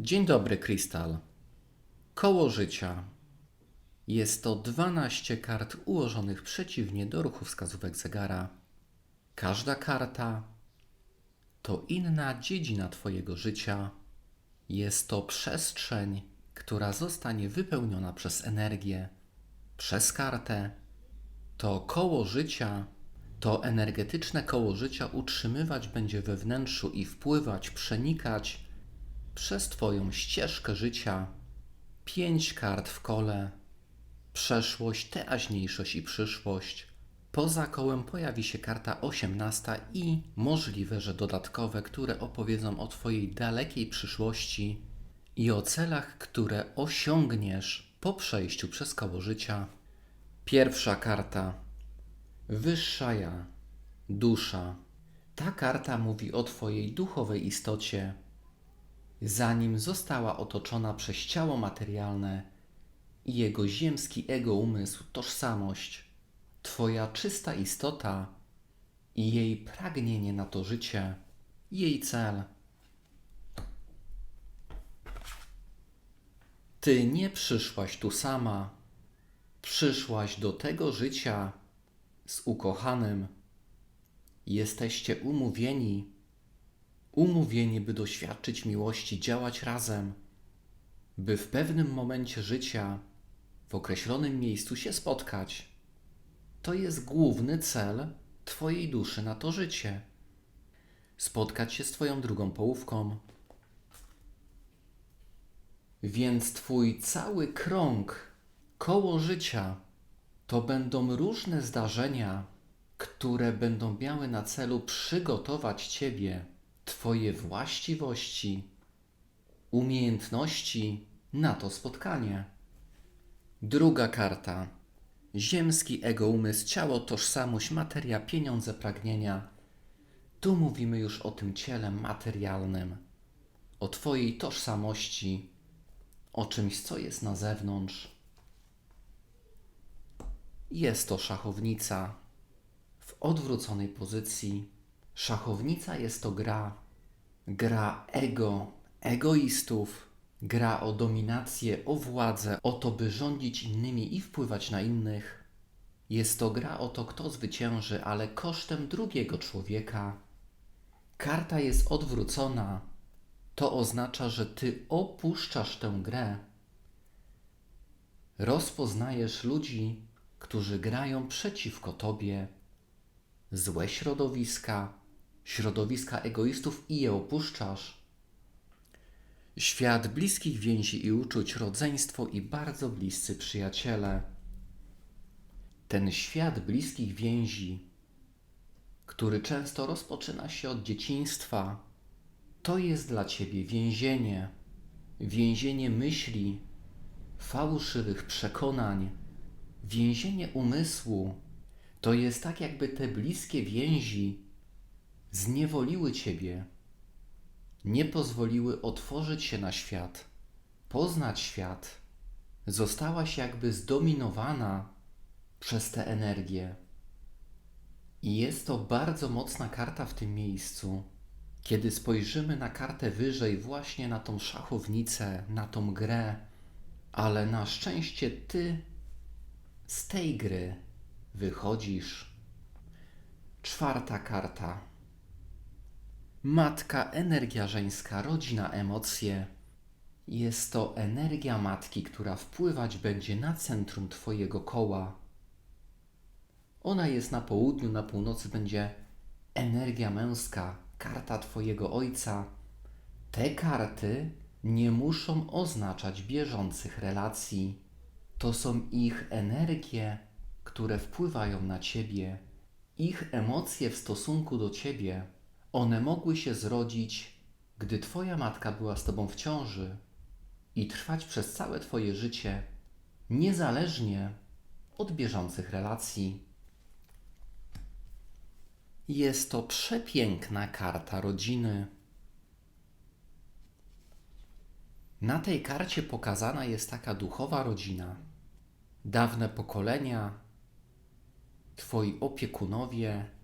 Dzień dobry, Krystal. Koło życia. Jest to 12 kart ułożonych przeciwnie do ruchu wskazówek zegara. Każda karta to inna dziedzina Twojego życia. Jest to przestrzeń, która zostanie wypełniona przez energię, przez kartę. To koło życia, to energetyczne koło życia utrzymywać będzie we wnętrzu i wpływać, przenikać przez Twoją ścieżkę życia. Pięć kart w kole. Przeszłość, teraźniejszość i przyszłość. Poza kołem pojawi się karta osiemnasta i możliwe, że dodatkowe, które opowiedzą o Twojej dalekiej przyszłości i o celach, które osiągniesz po przejściu przez koło życia. Pierwsza karta. Wyższa ja, dusza. Ta karta mówi o Twojej duchowej istocie, zanim została otoczona przez ciało materialne i jego ziemski ego umysł, tożsamość, Twoja czysta istota i jej pragnienie na to życie, jej cel. Ty nie przyszłaś tu sama, przyszłaś do tego życia z ukochanym. Jesteście umówieni umówieni, by doświadczyć miłości, działać razem, by w pewnym momencie życia, w określonym miejscu się spotkać. To jest główny cel Twojej duszy na to życie. Spotkać się z Twoją drugą połówką. Więc Twój cały krąg, koło życia, to będą różne zdarzenia, które będą miały na celu przygotować Ciebie Twoje właściwości, umiejętności na to spotkanie. Druga karta. Ziemski ego, umysł, ciało, tożsamość, materia, pieniądze, pragnienia. Tu mówimy już o tym ciele materialnym, o Twojej tożsamości, o czymś, co jest na zewnątrz. Jest to szachownica w odwróconej pozycji Szachownica jest to gra, gra ego, egoistów, gra o dominację, o władzę, o to, by rządzić innymi i wpływać na innych. Jest to gra o to, kto zwycięży, ale kosztem drugiego człowieka. Karta jest odwrócona. To oznacza, że ty opuszczasz tę grę. Rozpoznajesz ludzi, którzy grają przeciwko tobie, złe środowiska, środowiska egoistów i je opuszczasz. Świat bliskich więzi i uczuć, rodzeństwo i bardzo bliscy przyjaciele. Ten świat bliskich więzi, który często rozpoczyna się od dzieciństwa, to jest dla ciebie więzienie, więzienie myśli, fałszywych przekonań, więzienie umysłu. To jest tak, jakby te bliskie więzi zniewoliły Ciebie, nie pozwoliły otworzyć się na świat, poznać świat, zostałaś jakby zdominowana przez tę energię. I jest to bardzo mocna karta w tym miejscu. Kiedy spojrzymy na kartę wyżej, właśnie na tą szachownicę, na tą grę, ale na szczęście Ty z tej gry wychodzisz. Czwarta karta Matka, energia żeńska, rodzina, emocje. Jest to energia matki, która wpływać będzie na centrum Twojego koła. Ona jest na południu, na północy będzie energia męska, karta Twojego ojca. Te karty nie muszą oznaczać bieżących relacji. To są ich energie, które wpływają na Ciebie, ich emocje w stosunku do Ciebie one mogły się zrodzić, gdy Twoja matka była z Tobą w ciąży i trwać przez całe Twoje życie, niezależnie od bieżących relacji. Jest to przepiękna karta rodziny. Na tej karcie pokazana jest taka duchowa rodzina. Dawne pokolenia, Twoi opiekunowie,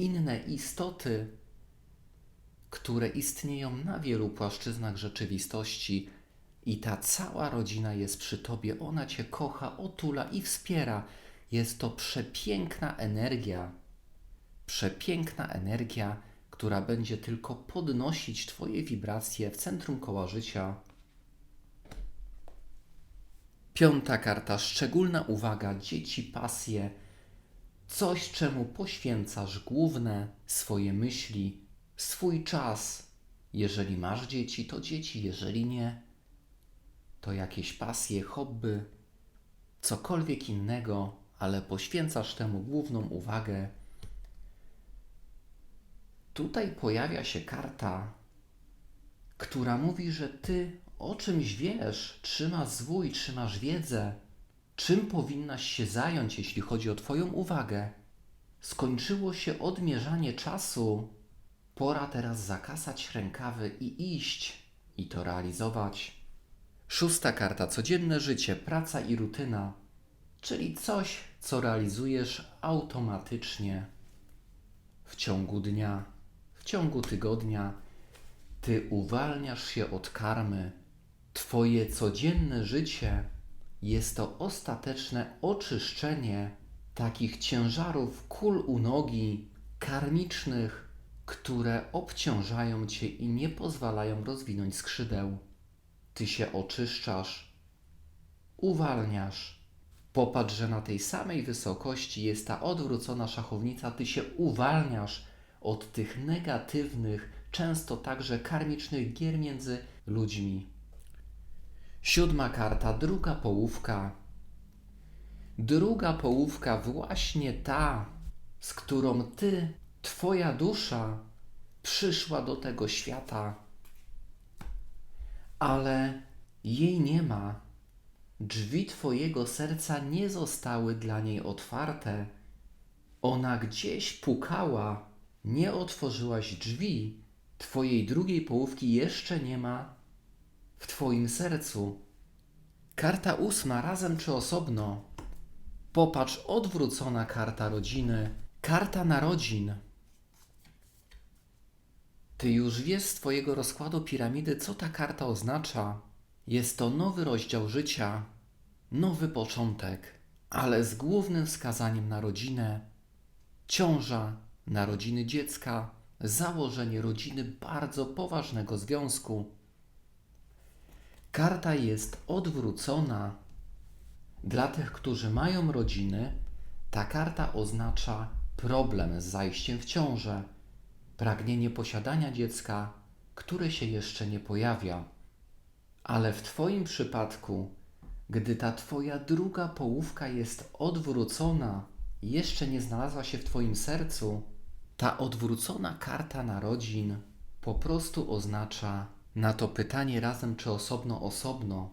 inne istoty, które istnieją na wielu płaszczyznach rzeczywistości i ta cała rodzina jest przy tobie. Ona cię kocha, otula i wspiera. Jest to przepiękna energia. Przepiękna energia, która będzie tylko podnosić Twoje wibracje w centrum koła życia. Piąta karta. Szczególna uwaga. Dzieci, pasje. Coś, czemu poświęcasz główne swoje myśli, swój czas. Jeżeli masz dzieci, to dzieci. Jeżeli nie, to jakieś pasje, hobby, cokolwiek innego, ale poświęcasz temu główną uwagę. Tutaj pojawia się karta, która mówi, że ty o czymś wiesz, trzymasz zwój, trzymasz wiedzę, czym powinnaś się zająć, jeśli chodzi o Twoją uwagę. Skończyło się odmierzanie czasu. Pora teraz zakasać rękawy i iść i to realizować. Szósta karta codzienne życie, praca i rutyna, czyli coś, co realizujesz automatycznie w ciągu dnia, w ciągu tygodnia. Ty uwalniasz się od karmy. Twoje codzienne życie jest to ostateczne oczyszczenie takich ciężarów kul u nogi, karmicznych, które obciążają cię i nie pozwalają rozwinąć skrzydeł. Ty się oczyszczasz, uwalniasz. Popatrz, że na tej samej wysokości jest ta odwrócona szachownica, ty się uwalniasz od tych negatywnych, często także karmicznych gier między ludźmi. Siódma karta, druga połówka. Druga połówka, właśnie ta, z którą ty, twoja dusza, przyszła do tego świata, ale jej nie ma. Drzwi twojego serca nie zostały dla niej otwarte. Ona gdzieś pukała, nie otworzyłaś drzwi. Twojej drugiej połówki jeszcze nie ma w Twoim sercu. Karta ósma, razem czy osobno. Popatrz, odwrócona karta rodziny, karta narodzin. Ty już wiesz z Twojego rozkładu piramidy, co ta karta oznacza. Jest to nowy rozdział życia, nowy początek, ale z głównym wskazaniem na rodzinę, ciąża, narodziny dziecka, założenie rodziny bardzo poważnego związku. Karta jest odwrócona. Dla tych, którzy mają rodziny, ta karta oznacza problem z zajściem w ciążę, pragnienie posiadania dziecka, które się jeszcze nie pojawia. Ale w Twoim przypadku, gdy ta Twoja druga połówka jest odwrócona, jeszcze nie znalazła się w Twoim sercu, ta odwrócona karta narodzin po prostu oznacza na to pytanie razem czy osobno osobno,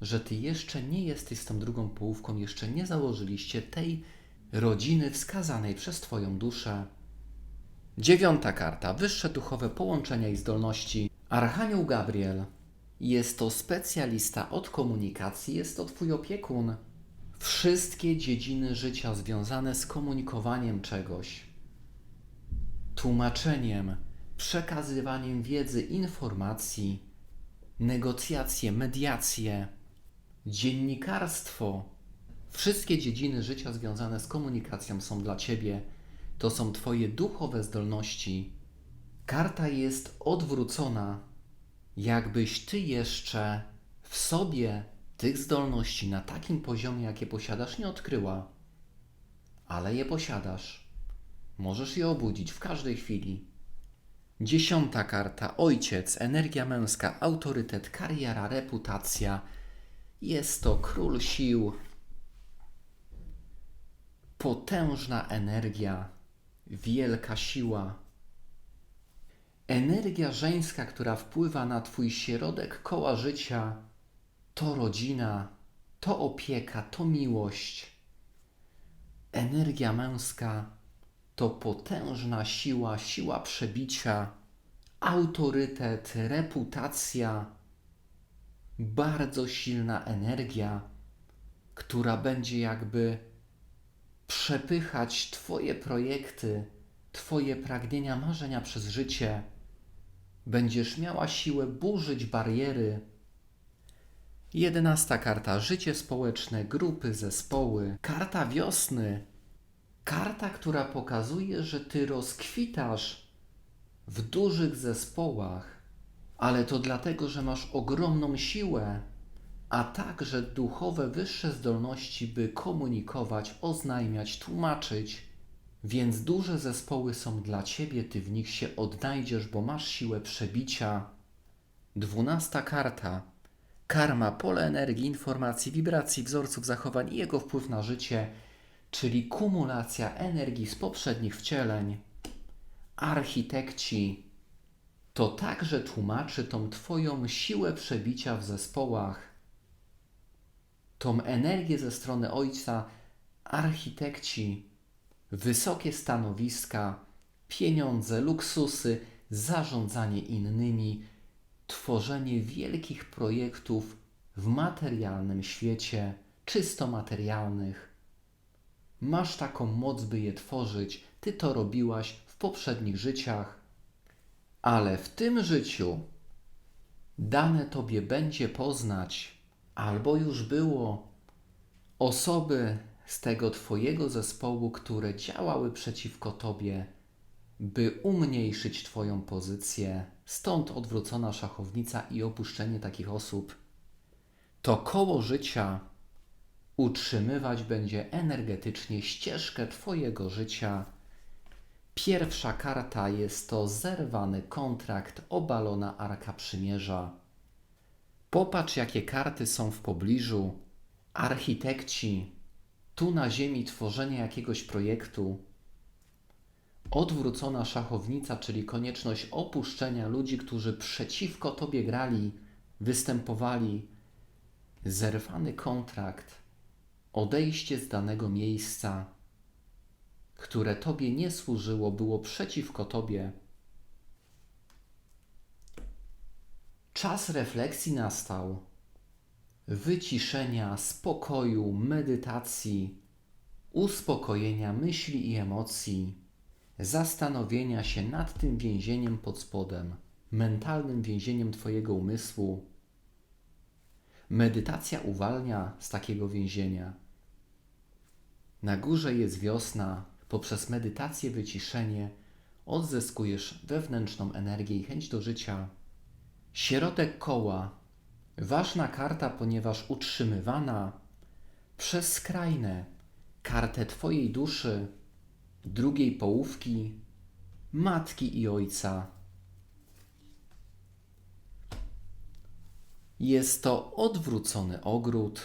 że Ty jeszcze nie jesteś z tą drugą połówką, jeszcze nie założyliście tej rodziny wskazanej przez Twoją duszę. Dziewiąta karta. Wyższe duchowe połączenia i zdolności. Archanioł Gabriel. Jest to specjalista od komunikacji, jest to Twój opiekun. Wszystkie dziedziny życia związane z komunikowaniem czegoś, tłumaczeniem, przekazywaniem wiedzy, informacji, negocjacje, mediacje, dziennikarstwo. Wszystkie dziedziny życia związane z komunikacją są dla Ciebie. To są Twoje duchowe zdolności. Karta jest odwrócona, jakbyś Ty jeszcze w sobie tych zdolności na takim poziomie, jakie posiadasz, nie odkryła. Ale je posiadasz. Możesz je obudzić w każdej chwili. Dziesiąta karta. Ojciec, energia męska, autorytet, kariera, reputacja. Jest to król sił. Potężna energia, wielka siła. Energia żeńska, która wpływa na Twój środek koła życia, to rodzina, to opieka, to miłość. Energia męska to potężna siła, siła przebicia, autorytet, reputacja, bardzo silna energia, która będzie jakby przepychać Twoje projekty, Twoje pragnienia, marzenia przez życie. Będziesz miała siłę burzyć bariery. Jedenasta karta życie społeczne, grupy, zespoły. Karta wiosny. Karta, która pokazuje, że ty rozkwitasz w dużych zespołach, ale to dlatego, że masz ogromną siłę, a także duchowe wyższe zdolności, by komunikować, oznajmiać, tłumaczyć. Więc duże zespoły są dla ciebie, ty w nich się odnajdziesz, bo masz siłę przebicia. Dwunasta karta. Karma, pole energii, informacji, wibracji, wzorców zachowań i jego wpływ na życie, czyli kumulacja energii z poprzednich wcieleń. Architekci. To także tłumaczy tą Twoją siłę przebicia w zespołach, tą energię ze strony Ojca. Architekci, wysokie stanowiska, pieniądze, luksusy, zarządzanie innymi, tworzenie wielkich projektów w materialnym świecie, czysto materialnych. Masz taką moc, by je tworzyć. Ty to robiłaś w poprzednich życiach, ale w tym życiu dane Tobie będzie poznać, albo już było, osoby z tego Twojego zespołu, które działały przeciwko Tobie, by umniejszyć Twoją pozycję. Stąd odwrócona szachownica i opuszczenie takich osób. To koło życia utrzymywać będzie energetycznie ścieżkę Twojego życia. Pierwsza karta jest to zerwany kontrakt, obalona arka przymierza. Popatrz, jakie karty są w pobliżu. Architekci, tu na Ziemi tworzenie jakiegoś projektu. Odwrócona szachownica, czyli konieczność opuszczenia ludzi, którzy przeciwko Tobie grali, występowali. Zerwany kontrakt, odejście z danego miejsca, które Tobie nie służyło, było przeciwko Tobie. Czas refleksji nastał, wyciszenia, spokoju, medytacji, uspokojenia myśli i emocji, zastanowienia się nad tym więzieniem pod spodem, mentalnym więzieniem Twojego umysłu. Medytacja uwalnia z takiego więzienia. Na górze jest wiosna, poprzez medytację, wyciszenie odzyskujesz wewnętrzną energię i chęć do życia. Środek koła. Ważna karta, ponieważ utrzymywana przez skrajne kartę Twojej duszy, drugiej połówki, matki i ojca. Jest to odwrócony ogród.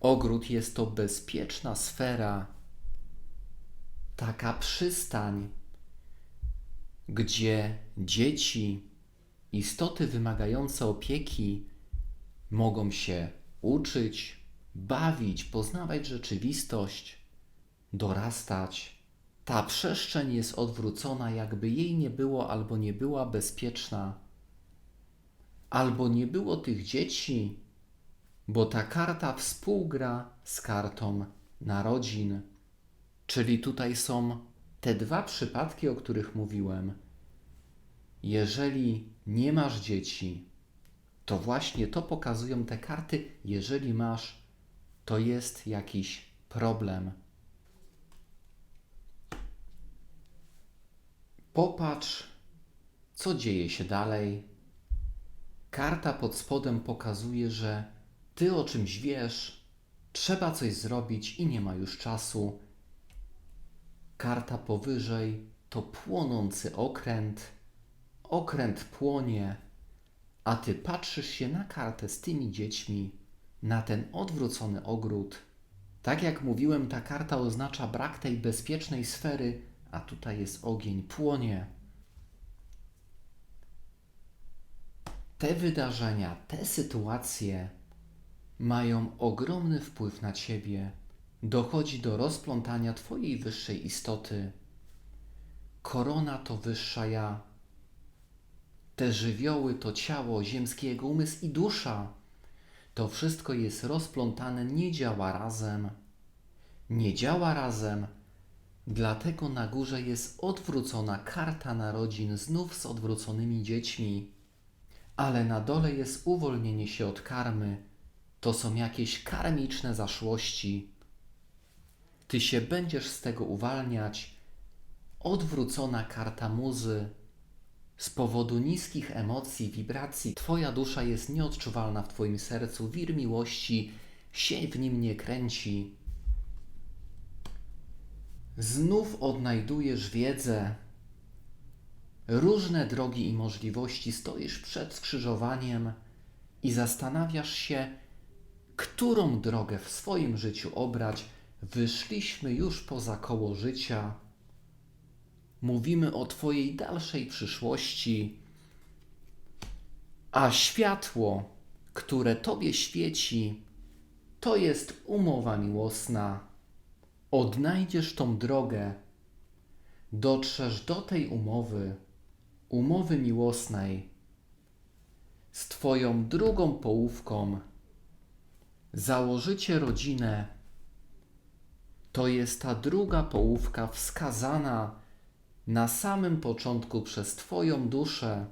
Ogród jest to bezpieczna sfera, taka przystań, gdzie dzieci, istoty wymagające opieki mogą się uczyć, bawić, poznawać rzeczywistość, dorastać. Ta przestrzeń jest odwrócona, jakby jej nie było albo nie była bezpieczna, albo nie było tych dzieci, bo ta karta współgra z kartą narodzin. Czyli tutaj są te dwa przypadki, o których mówiłem. Jeżeli nie masz dzieci, to właśnie to pokazują te karty. Jeżeli masz, to jest jakiś problem. Popatrz, co dzieje się dalej. Karta pod spodem pokazuje, że ty o czymś wiesz, trzeba coś zrobić i nie ma już czasu. Karta powyżej to płonący okręt. Okręt płonie, a ty patrzysz się na kartę z tymi dziećmi, na ten odwrócony ogród. Tak jak mówiłem, ta karta oznacza brak tej bezpiecznej sfery, a tutaj jest ogień, płonie. Te wydarzenia, te sytuacje mają ogromny wpływ na ciebie. Dochodzi do rozplątania twojej wyższej istoty. Korona to wyższa ja. Te żywioły to ciało, ziemski jego umysł i dusza. To wszystko jest rozplątane, nie działa razem. Nie działa razem, Dlatego na górze jest odwrócona karta narodzin, znów z odwróconymi dziećmi, ale na dole jest uwolnienie się od karmy. To są jakieś karmiczne zaszłości. Ty się będziesz z tego uwalniać. Odwrócona karta muzy. Z powodu niskich emocji, wibracji, Twoja dusza jest nieodczuwalna w Twoim sercu. Wir miłości się w nim nie kręci. Znów odnajdujesz wiedzę, różne drogi i możliwości. Stoisz przed skrzyżowaniem i zastanawiasz się, którą drogę w swoim życiu obrać. Wyszliśmy już poza koło życia. Mówimy o Twojej dalszej przyszłości, a światło, które Tobie świeci, to jest umowa miłosna. Odnajdziesz tą drogę, dotrzesz do tej umowy, umowy miłosnej, z Twoją drugą połówką, założycie rodzinę. To jest ta druga połówka wskazana na samym początku przez Twoją duszę.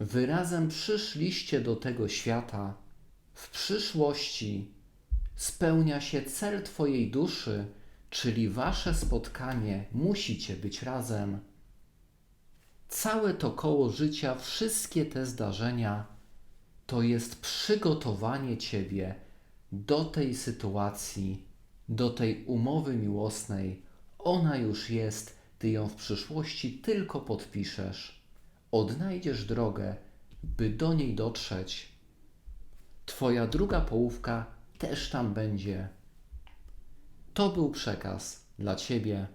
Wy razem przyszliście do tego świata. W przyszłości spełnia się cel Twojej duszy, czyli Wasze spotkanie. Musicie być razem. Całe to koło życia, wszystkie te zdarzenia, to jest przygotowanie Ciebie do tej sytuacji, do tej umowy miłosnej. Ona już jest, Ty ją w przyszłości tylko podpiszesz. Odnajdziesz drogę, by do niej dotrzeć. Twoja druga połówka też tam będzie. To był przekaz dla Ciebie.